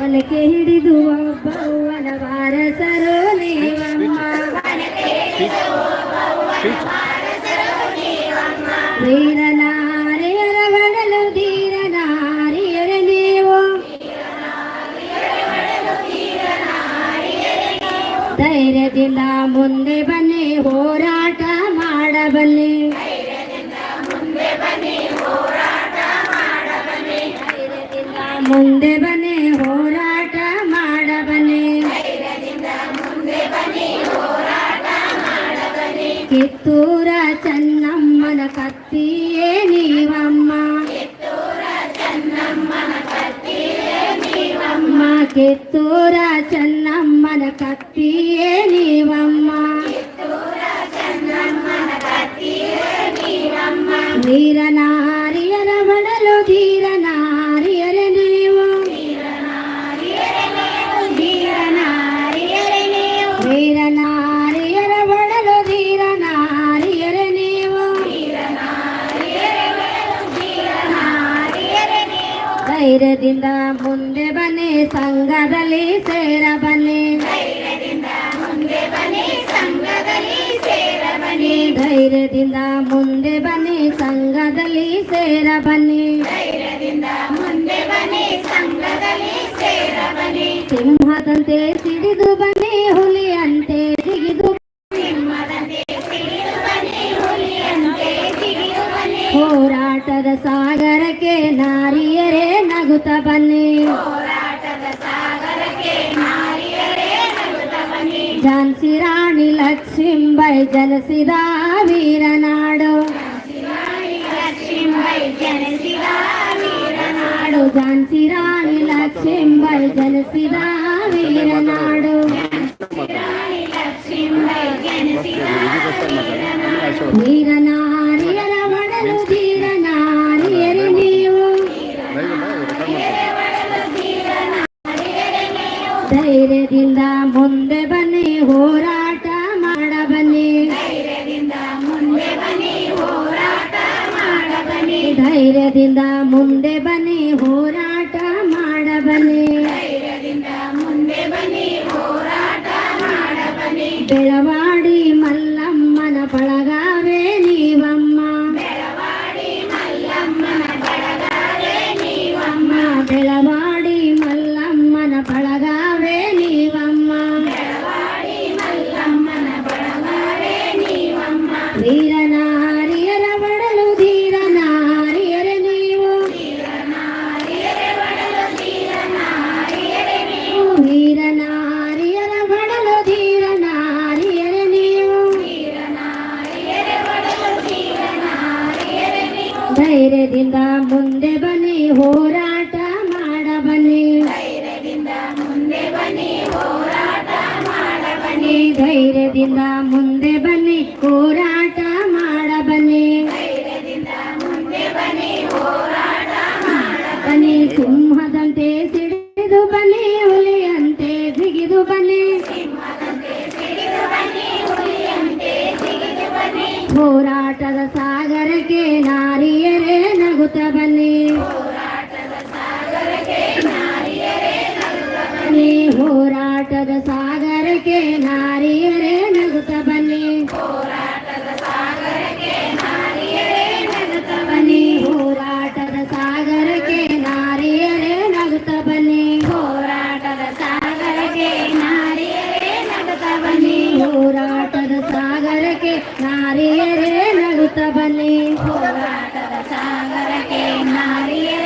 ಒನಕೆ ಹಿಡಿದು ಒಬ್ಬವ್ವನ ವಾರಸರು ನೀವಮ್ಮ ವೀರನಾರಿಯರ ಬಡಲು ಧೀರನಾರಿಯರ ನೀವು ಧೈರ್ಯದಿಂದ ಮುಂದೆ ಬನ್ನಿ ಹೋರಾಟ కిత్తూర చన్నమ్మన కత్తియే నీవమ్మ? కిత్తూర చన్నమ్మన కత్తియే నీవమ్మ? నీరన ಧೈರ್ಯದಿಂದ ಮುಂದೆ ಬನ್ನಿ ಸಂಘದಲ್ಲಿ ಸೇರ ಬನ್ನಿ ಧೈರ್ಯದಿಂದ ಮುಂದೆ ಬನ್ನಿ ಸಂಘದಲ್ಲಿ ಸೇರ ಬನ್ನಿ ಸಿಂಹದಂತೆ ಸಿಡಿದು ಬನ್ನಿ ಹುಲಿಯಂತೆ ಸಾಗರಕ್ಕೆ ನಾರಿಯರೇ ನಗುತ್ತ ಬನ್ನಿ ಝಾನ್ಸಿ ರಾಣಿ ಲಕ್ಷ್ಮೀಬಾಯಿ ಜನಿಸಿದ ವೀರನಾಡು ನಾಡು ಝಾನ್ಸಿ ರಾಣಿ ಲಕ್ಷ್ಮೀಬಾಯಿ ಜನಿಸಿದ ವೀರನಾಡು ವೀರನಾರಿಯರ ಧೈರ್ಯದಿಂದ ಮುಂದೆ ಬನ್ನಿ ಹೋರಾಟ ಮಾಡ ಬನ್ನಿ ಧೈರ್ಯದಿಂದ ಮುಂದೆ ಬನ್ನಿ ಹೋರಾಟ ಮಾಡ ಬನ್ನಿ ಧೈರ್ಯದಿಂದ ಮುಂದೆ ಬನ್ನಿ ಹೋರಾಟ ಮಾಡ ಬನ್ನಿ ಧೈರ್ಯದಿಂದ ಮುಂದೆ ಬನ್ನಿ ಹೋರಾಟ ಮಾಡ ಬನ್ನಿ ಬನ್ನಿ ಸಿಂಹದಂತೆ ಸಿಡಿದು ಬನ್ನಿ ಹುಲಿಯಂತೆ ಜಿಗಿದು ಬನ್ನಿ ಹೋರಾಟದ ಸಾಗರಕ್ಕೆ ನಾರಿಯರೇ ನಗುತ್ತ ಬನ್ನಿ. ಬನ್ನಿ ಹೋರಾಟದ ಸಾಗರಕ್ಕೆ ನಾರಿಯರೇ ನಗುತ್ತ ಬನ್ನಿ. ಬನ್ನಿ ಹೋರಾಟದ ಸಾಗರಕ್ಕೆ ನಾರಿಯರೇ ನಗುತ್ತ ಬನ್ನಿ. ಹೋರಾಟದ ಸಾಗರಕ್ಕೆ ನಾರಿಯರೇ ನಗುತ್ತ ಬನ್ನಿ ಹೋರಾಟದ ಸಾಗರಕ್ಕೆ ನಾರಿಯರೇ ನಗುತ್ತ ಬನ್ನಿ ಹೋರಾಟದ ಸಾಗರಕ್ಕೆ ನಾರಿಯರೇ